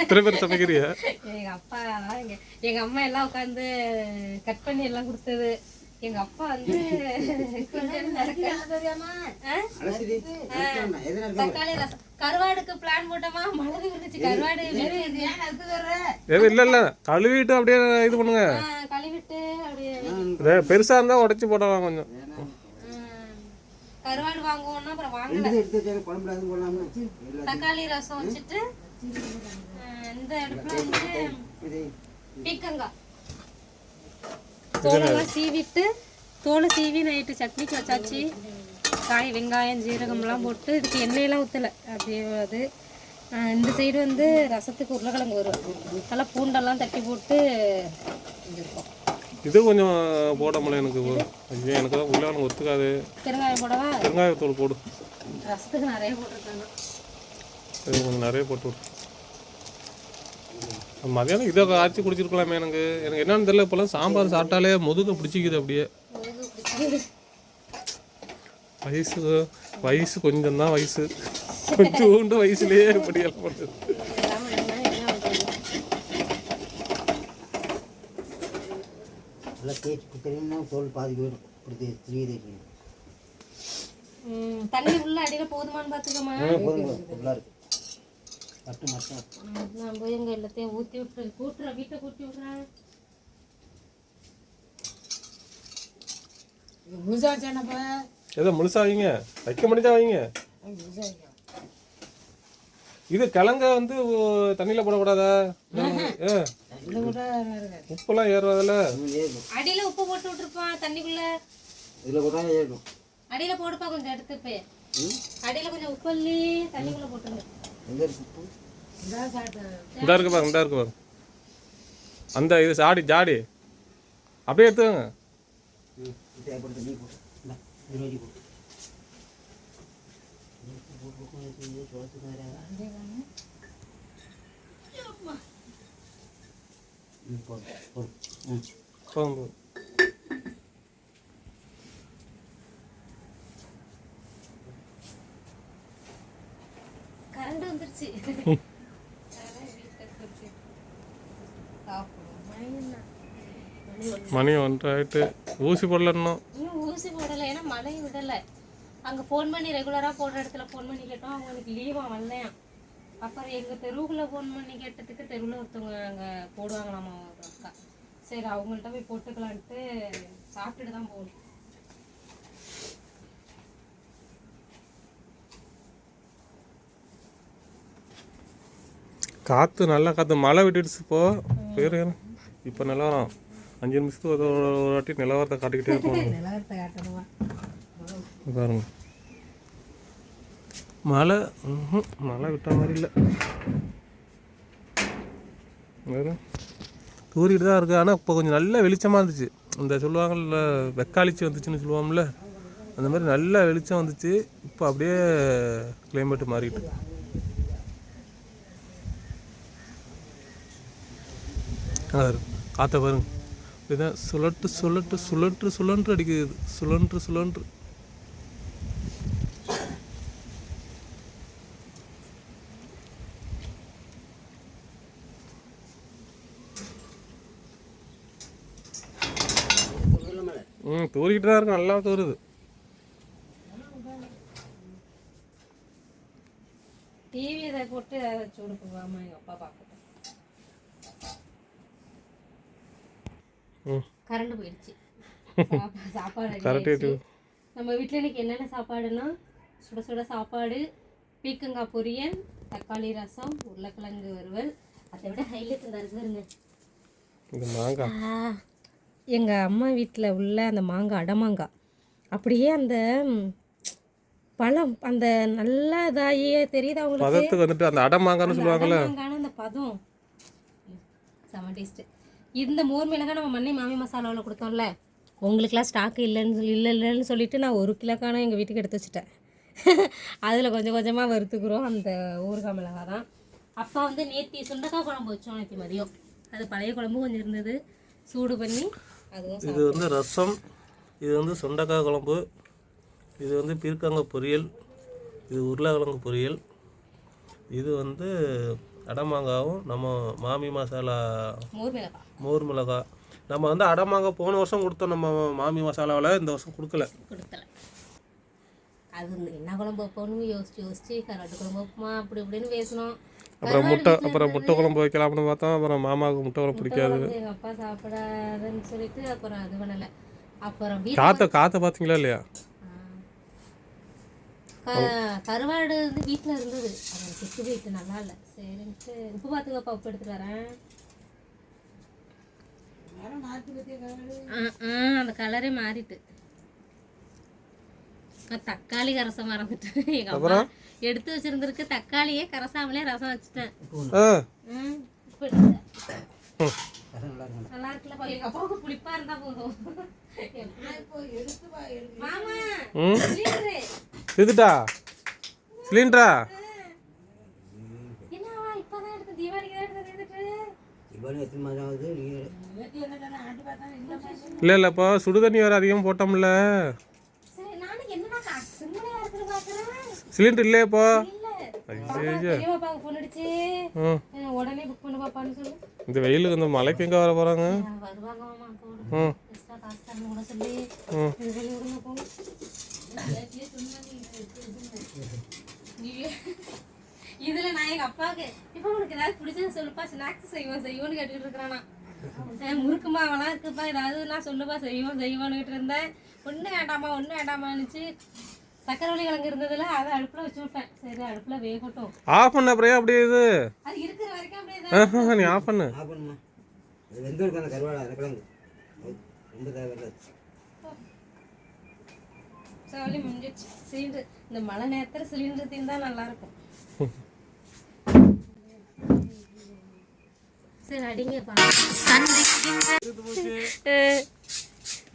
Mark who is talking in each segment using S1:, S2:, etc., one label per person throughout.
S1: எத்தனை பேர் சமைக்கிறியா
S2: எங்க அப்பா எங்க அம்மா எல்லாம் உட்காந்து கட் பண்ணி எல்லாம் கொடுத்தது. எங்க அப்பா வந்து? தக்காளி ரசம் கருவாடுக்கு பிளான் போட்டோமா மழை இருந்துச்சு கருவாடு
S1: எது இல்லை இல்லை. கழுவிட்டு அப்படியே இது பண்ணுங்க.
S2: கழுவிட்டு அப்படியே
S1: பெருசா இருந்தா உடைச்சு போடலாம் கொஞ்சம்.
S2: கருவாடு வாங்குவோம்னா அப்புறம் வாங்கல. தக்காளி ரசம் வச்சுட்டு இந்த அடுப்புல வந்து பீக்கங்காய் தோலெல்லாம் சீவிட்டு தோலை சீவி நைட்டு சட்னிக்கு வச்சாச்சு. காய் வெங்காயம் ஜீரகம்லாம் போட்டு இதுக்கு எண்ணெயெல்லாம் ஊற்றலை அப்படியே அது இந்த சைடு வந்து ரசத்துக்கு உருளைக்கிழங்கு வரும். நல்லா பூண்டெல்லாம் தட்டி போட்டு செஞ்சுருக்கோம்.
S1: இது கொஞ்சம் போட முடியல எனக்கு ஐயோ எனக்கு தான் உள்ள ஒத்துக்காது. பெருங்காயத்தூள் போடு.
S2: ரசத்துக்கு நிறைய போட்டிருக்காங்க.
S1: இது கொஞ்சம் நிறைய போட்டு விடு. மதியானம் இதை ஆச்சு குடிச்சிருக்கலாமே எனக்கு. எனக்கு என்னன்னு தெரியல இப்போலாம் சாம்பார் சாப்பிட்டாலே முதுக பிடிச்சிக்குது அப்படியே. வயசு வயசு கொஞ்சம் தான் வயசு. கொஞ்சோண்டு வயசுலயே இப்படியெல்லாம் பண்ணுது
S2: எல்லாமே என்ன என்ன பண்றது?
S3: நல்லா தேய்ச்சி குத்துறீங்கன்னா தோல் பாதி போயிடும். இப்படி தே- திருவி தேய்க்கணும்
S2: ம், தண்ணி உள்ள அடியில போதுமான்னு பாத்துக்கோமா
S3: போதும் போதும். ஃபுல்லாக இருக்கு. மட்டும் மட்டும்.
S2: நான் போய் எங்க எல்லாத்தையும் ஊத்தி விட்டு கூட்டுற வீட்டை கூட்டி விடுறேன்
S1: ஏதோ முழுசா வைங்க. வைக்க முடிஞ்சா வைங்க. இது கிழங்க வந்து தண்ணியில போடக்கூடாதா? ஏ, உப்பெல்லாம் ஏறுறதுல?
S3: ஏறணும்
S2: அடியில உப்பு போட்டு விட்டுருப்பான் தண்ணிக்குள்ள.
S3: இதில் கூட ஏறணும்
S2: அடியில போடுப்பா கொஞ்சம் எடுத்து போய் அடியில கொஞ்சம் உப்பு அள்ளி தண்ணிக்குள்ள போட்டுருங்க
S3: எங்கே இருக்கு உப்பு?
S1: இந்த இருக்கு பாருங்க இந்த இருக்கு பாருங்க அந்த இது சாடி ஜாடி. அப்படியே எடுத்துக்கோங்க.
S3: ம் தேவைப்படுது நீ போட்டு இந்தா, இருபது போட்டு ம் போதும்.
S2: கரண்ட் வந்துருச்சு. மணி
S1: ஒன்றரை ஆயிட்டு ஊசி போடல இன்னும்
S2: இன்னும் ஊசி போடலை ஏன்னா மழை விடலை அங்கே ஃபோன் பண்ணி ரெகுலராக போடுற இடத்துல ஃபோன் பண்ணி கேட்டோம் அவங்களுக்கு லீவாக வரலையாம் அப்புறம் எங்கள் தெருவுக்குள்ள ஃபோன் பண்ணி கேட்டதுக்கு தெருவில் ஒருத்தவங்க அங்கே போடுவாங்களாமா ஒரு அக்கா. சரி அவங்கள்ட்ட போய் போட்டுக்கலான்ட்டு சாப்பிட்டுட்டு தான் போகணும்
S1: காற்று நல்லா காற்று மழை விட்டுடுச்சு இப்போ. பேர் இப்போ நிலவரம். அஞ்சு நிமிஷத்துக்கு ஒரு வாட்டி நிலவரத்தை காட்டிக்கிட்டே இருப்போம் பாருங்க. மழை மழை விட்ட மாதிரி இல்லை. வேறு? தூரிட்டு தான் இருக்குது ஆனால் இப்போ கொஞ்சம் நல்ல வெளிச்சமாக இருந்துச்சு. இந்த சொல்லுவாங்கல்ல வெக்காளிச்சி வந்துச்சுன்னு சொல்லுவோம்ல அந்த மாதிரி நல்ல வெளிச்சம் வந்துச்சு. இப்போ அப்படியே கிளைமேட்டு மாறிட்டு. அது காற்ற பாருங்க. இதுதான் சுழட்டு சுழட்டு சுழற்று சுழன்று அடிக்குது. சுழன்று சுழன்று. ம் தூரிக்கிட்டு தான் இருக்கு நல்லா தூருது
S2: டிவி இதை போட்டு அதை சூடு போகாமல் எங்கள் அப்பா பார்க்கட்டும். கரண்ட் போயிடுச்சு. சாப்பா- சாப்பாடு. நம்ம வீட்டில் இன்னைக்கு என்னென்ன சாப்பாடுனா சுட சுட சாப்பாடு பீக்கங்காய் பொரியல் தக்காளி ரசம் உருளைக்கிழங்கு வறுவல். அதை விட ஹைலைட் இந்த இருக்குதுங்க எங்கள் அம்மா வீட்டில் உள்ள அந்த மாங்காய் அடமாங்காய் அப்படியே அந்த பழம் அந்த நல்ல இதாகியே தெரியுது அவங்களுக்கு
S1: பதத்துக்கு வந்துட்டு அந்த அடை மாங்கான்னு சொல்லுவாங்கல்ல.
S2: அந்த பதம். செம டேஸ்ட்டு இந்த மோர் மிளகாய் நம்ம மண்ணை மாமி மசாலாவில் கொடுத்தோம்ல உங்களுக்குலாம் ஸ்டாக் இல்லைன்னு சொல்லி இல்லை இல்லைன்னு சொல்லிட்டு நான் ஒரு கிலோக்கான எங்கள் வீட்டுக்கு எடுத்து வச்சுட்டேன். அதில் கொஞ்சம் கொஞ்சமாக வறுத்துக்கிறோம் அந்த ஊறுகாய் மிளகாய் தான். அப்பா வந்து நேத்தி சுண்டக்காய் குழம்பு வச்சோம் நேத்தி மதியம். அது பழைய குழம்பு கொஞ்சம் இருந்தது. சூடு பண்ணி
S1: இது வந்து ரசம் இது வந்து சுண்டைக்காய் குழம்பு இது வந்து பீர்க்கங்காய் பொரியல் இது உருளைக்கிழங்கு பொரியல் இது வந்து அடமாங்காவும் நம்ம மாமி மசாலா
S2: மோர் மிளகா.
S1: நம்ம வந்து அடமாங்காய் போன வருஷம் கொடுத்தோம் நம்ம மாமி மசாலாவில் இந்த வருஷம் கொடுக்கல.
S2: கொடுக்கல. அது என்ன குழம்பு வைப்போம்னு யோசிச்சு யோசிச்சு கராட்டு குழம்பு வைப்போமா அப்படி இப்படின்னு பேசணும்
S1: அப்புறம் முட்டை அப்புறம் முட்டை குழம்பு வைக்கலாம்னு பார்த்தோம் அப்புறம் மாமாவுக்கு முட்டை குழம்பு பிடிக்காது.
S2: எங்கள் அப்பா சாப்பிடாதுன்னு சொல்லிட்டு அப்புறம் அது பண்ணலை. அப்புறம் வீட்டு
S1: காற்றை காற்றை பார்த்தீங்களா இல்லையா?
S2: க- கருவாடு வந்து வீட்டில் இருந்தது. அது கெட்டு போயிட்டு நல்லா இல்லை. சரின்ட்டு உப்பு பார்த்துக்கப்பா உப்பு எடுத்துட்டு வரேன். அந்த கலரே மாறிட்டு. தக்காளி கரசம் மறந்துட்டு எங்க அம்மா எடுத்து வச்சிருந்திருக்கு. தக்காளியே கரசாமலே ரசம் வச்சுட்டேன்.
S3: நல்லா இருக்கும்
S2: நல்லா இருக்குல்ல எங்க அப்பாவுக்கு புளிப்பா இருந்தா போதும். மாமா
S1: ம்.
S2: சிலிண்டரு.
S1: இதுட்டா சிலிண்டரா?
S2: என்னவா இப்பதான் எடுத்து தீபாவளிக்கு தான் எடுத்து
S1: இல்லை இல்லை இப்போ சுடு தண்ணி வேறு அதிகம் போட்டோம்ல
S2: சரி நானும் என்னடா சிம்மலையா இருக்குன்னு பாக்குறேன்
S1: சிலிண்டர் இல்லையே இப்போ
S2: இல்ல
S1: ஐயோ
S2: பெரியப்பாவுக்கு ஃபோன் அடிச்சு
S1: ம்
S2: அஹ், உடனே புக் பண்ண பாப்பான்னு சொல்லு.
S1: இந்த வெயிலுக்கு இந்த மலைக்கு எங்கே வர
S2: நீ- இதுல நான் எங்க அப்பாவுக்கு இப்போ உனக்கு ஏதாவது பிடிச்சது சொல்லுப்பா ஸ்நாக்ஸ் செய்வோம் செய்வோம்னு கேட்டுட்டு இருக்கிறானா. முறுக்கு மாவெல்லாம் இருக்குப்பா ஏதாவது நான் சொல்லுப்பா செய்வோம் செய்வோம்னு இருந்தேன். ஒன்றும் வேண்டாமா ஒன்றும் வேண்டாமான்னுச்சு சக்கரவள்ளி கிழங்கு இருந்ததுல அதை அடுப்புல வச்சு விட்டேன் சரி அடுப்புல வேகட்டும்.
S1: ஆஃப் பண்ண அப்புறம் அப்படியே இது?
S2: அது இருக்கிற வரைக்கும் அப்படியே தான்
S1: ஆஹா, நீ ஆஃப் பண்ணு.
S3: ஆஃப் பண்ணுமா அது வெந்து இருக்கும் அந்த கருவாடை அந்த கிழங்கு. அது ரொம்ப தேவையில்லை
S2: சவலி முடிஞ்சிச்சு சிலிண்டர் இந்த மழை நேரத்தில் சிலிண்டர் தீர்ந்தா நல்லா இருக்கும் சரி அடிங்கப்பா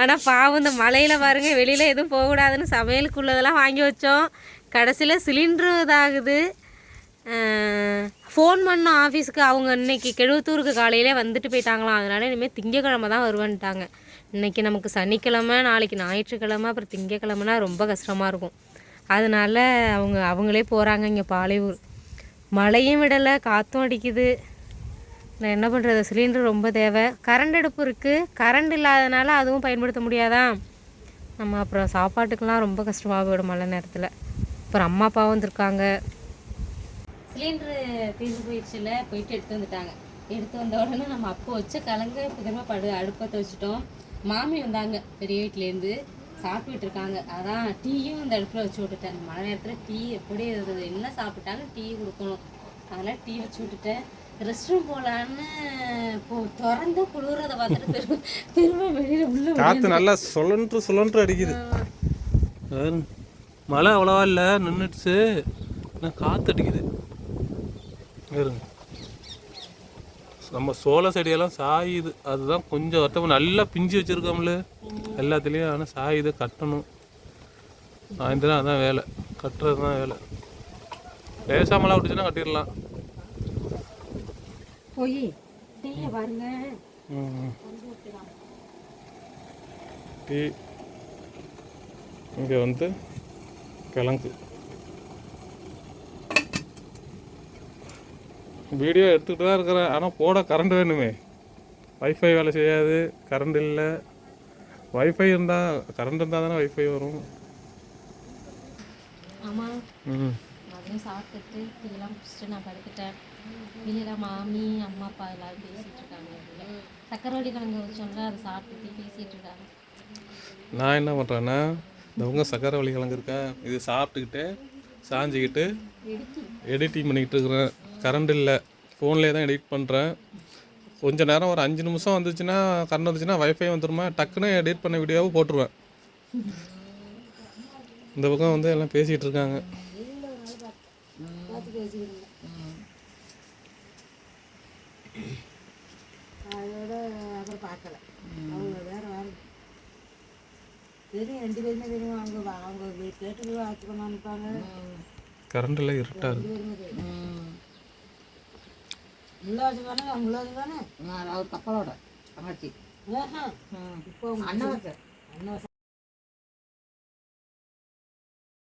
S2: ஆனால் பாவம் இந்த மழையில் பாருங்கள் வெளியில் எதுவும் போகக்கூடாதுன்னு சமையலுக்குள்ளதெல்லாம் வாங்கி வச்சோம். கடைசியில் சிலிண்டரு இதாகுது. ஃபோன் பண்ணோம் ஆஃபீஸுக்கு அவங்க இன்னைக்கு கெழுவத்தூருக்கு காலையிலே வந்துட்டு போயிட்டாங்களாம். அதனால இனிமேல் திங்கக்கிழமை தான் வருவேன்ட்டாங்க. இன்னைக்கு நமக்கு சனிக்கிழமை நாளைக்கு ஞாயிற்றுக்கிழமை அப்புறம் திங்கக்கிழமைனா ரொம்ப கஷ்டமாக இருக்கும். அதனால அவங்க அவங்களே போகிறாங்க இங்கே பாலையூர். மழையும் விடலை காற்றும் அடிக்குது. நான் என்ன பண்ணுறது சிலிண்டர் ரொம்ப தேவை. கரண்ட் அடுப்பு இருக்குது கரண்ட் இல்லாதனால அதுவும் பயன்படுத்த முடியாதா? நம்ம அப்புறம் சாப்பாட்டுக்கெல்லாம் ரொம்ப கஷ்டமாக போயிடும் மழை நேரத்தில். அப்புறம் அம்மா அப்பாவும் வந்திருக்காங்க. சிலிண்டரு தீர்ந்து போயிடுச்சுல போயிட்டு எடுத்து வந்துட்டாங்க. எடுத்து வந்த உடனே நம்ம அப்போ வச்ச கலங்க திரும்ப படு அடுப்பை வச்சுட்டோம். மாமி வந்தாங்க பெரிய வீட்டிலேருந்து சாப்பிட்டுட்டு இருக்காங்க. அதான் டீயும் அந்த அடுப்பில் வச்சு விட்டுட்டேன். மழை நேரத்தில் டீ எப்படி இருந்தது? என்ன சாப்பிட்டாலும் டீ கொடுக்கணும். அதனால் டீ வச்சு விட்டுட்டேன். ரெஸ்ட் ரூம் போகலான்னு திறந்து குளிர்றதை பார்த்துட்டு திரும்ப வெளியில் உள்ள
S1: காற்று நல்லா சுழன்று சுழன்று அடிக்குது. மழை அவ்வளோவா இல்லை நின்றுடுச்சு. ஆனால் காற்று அடிக்குது. இருங்க நம்ம சோள செடியெல்லாம் சாயுது. அதுதான் கொஞ்சம் வருத்தம் நல்லா பிஞ்சு வச்சுருக்கோம்ல. எல்லாத்துலேயும் ஆனால் சாயுது கட்டணும். சாயந்தரம் அதான் வேலை. கட்டுறது தான் வேலை. லேசாக மழை விட்டுச்சுன்னா கட்டிடலாம்.
S2: போய் டீயை பாருங்க.
S1: டீ. இங்கே வந்து கிழங்கு. வீடியோ எடுத்துக்கிட்டு தான் இருக்கிறேன். ஆனால் போட கரண்ட் வேணுமே. வைஃபை வேலை செய்யாது. கரண்ட் இல்லை. வைஃபை இருந்தால் கரண்ட் இருந்தால் தானே வைஃபை வரும்.
S2: ஆமாம்
S1: ம்
S2: அதையும் சாப்பிட்டுட்டு இதெல்லாம் குடிச்சிட்டு நான் படுத்துட்டேன். வெளியில் மாமி அம்மா அப்பா எல்லாரும் பேசிகிட்டு இருக்காங்க. வெளியில. சக்கரவள்ளி கிழங்கு வச்சோம்ல அதை சாப்பிட்டுட்டு பேசிகிட்டு இருக்காங்க.
S1: நான் என்ன பண்ணுறேன்னா இந்த உங்க சக்கரவள்ளி கிழங்கு இருக்கேன் இது சாப்பிட்டுக்கிட்டு சாஞ்சிக்கிட்டு எடிட்டிங் பண்ணிக்கிட்டு இருக்கிறேன். கரண்ட் இல்லை. ஃபோன்லேயே தான் எடிட் பண்ணுறேன் கொஞ்சம் நேரம் ஒரு அஞ்சு நிமிஷம் வந்துச்சுன்னா கரண்ட் வந்துச்சுன்னா வைஃபை வந்துருமா? டக்குன்னு எடிட் பண்ண வீடியோவை போட்டுருவேன். இந்த பக்கம் வந்து எல்லாம் பேசிகிட்டு இருக்காங்க
S4: அதோட அப்புறம் பார்க்கல அவங்க வேற வேற தெரியும் ரெண்டு பேருமே அவங்க வா- அவங்க கேட்டு வாட்சிக்கணும் அனுப்பாங்க
S1: கரண்ட் இல்லை இருட்டாக இருக்கு
S4: உள்ள வச்சுக்கானே அவங்க உள்ள வச்சுக்கானே
S5: அவர் கப்பலோட தங்கச்சி
S4: இப்போ அண்ணன் அண்ணன்